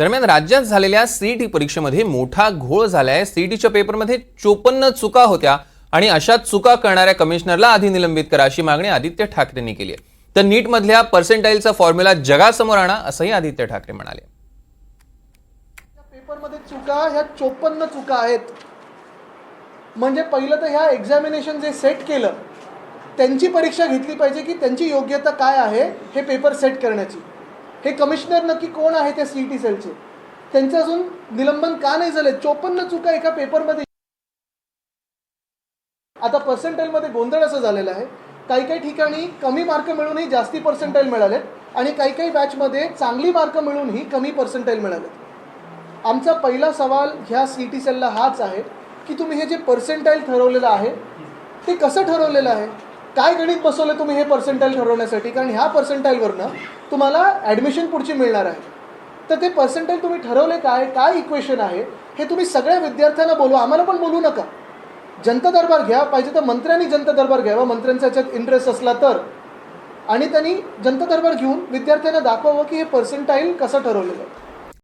दरम्यान राज्यात झालेल्या सीईटी परीक्षेमध्ये मोठा घोळ झालाय. सीईटीच्या पेपरमध्ये चोपन्न चुका होत्या आणि अशा चुका करणाऱ्या कमिशनरला आधी निलंबित करा अशी मागणी आदित्य ठाकरेंनी केली आहे. तर नीटमधल्या पर्सेंटाईलचा फॉर्म्युला जगासमोर आणा असंही आदित्य ठाकरे म्हणाले. पेपरमध्ये चुका ह्या चोपन्न चुका आहेत. म्हणजे पहिलं तर ह्या एक्झामिनेशन जे सेट केलं त्यांची परीक्षा घेतली पाहिजे की त्यांची योग्यता काय आहे हे पेपर सेट करण्याची. हे कमिशनर नक्की कोण आहे त्या सी टी सेलचे त्यांचं अजून निलंबन का नाही झाले? चोपन्न चुका एका पेपरमध्ये आता पर्सेंटाईलमध्ये गोंधळ असं झालेला आहे. काही काही ठिकाणी कमी मार्क मिळूनही जास्ती पर्सेंटाईल मिळालेत आणि काही काही बॅचमध्ये चांगली मार्क मिळूनही कमी पर्सेंटाईल मिळाले आमचा पहिला सवाल ह्या सी टी सेलला हाच आहे की तुम्ही हे जे पर्सेंटाईल ठरवलेलं आहे ते कसं ठरवलेलं आहे? काय गणित बसवलं तुम्ही हे पर्सेंटाईल ठरवण्यासाठी? कारण ह्या पर्सेंटाईलवरनं तुम्हाला ॲडमिशन पुढची मिळणार आहे. तर ते पर्सेंटाईल तुम्ही ठरवले काय काय इक्वेशन आहे हे तुम्ही सगळ्या विद्यार्थ्यांना बोलवा. आम्हाला पण बोलू नका. जनता दरबार घ्या पाहिजे तर मंत्र्यांनी जनता दरबार घ्यावा. मंत्र्यांचा याच्यात इंटरेस्ट असला तर. आणि त्यांनी जनता दरबार घेऊन विद्यार्थ्यांना दाखवावं की हे पर्सेंटाईल कसं ठरवलेलं आहे.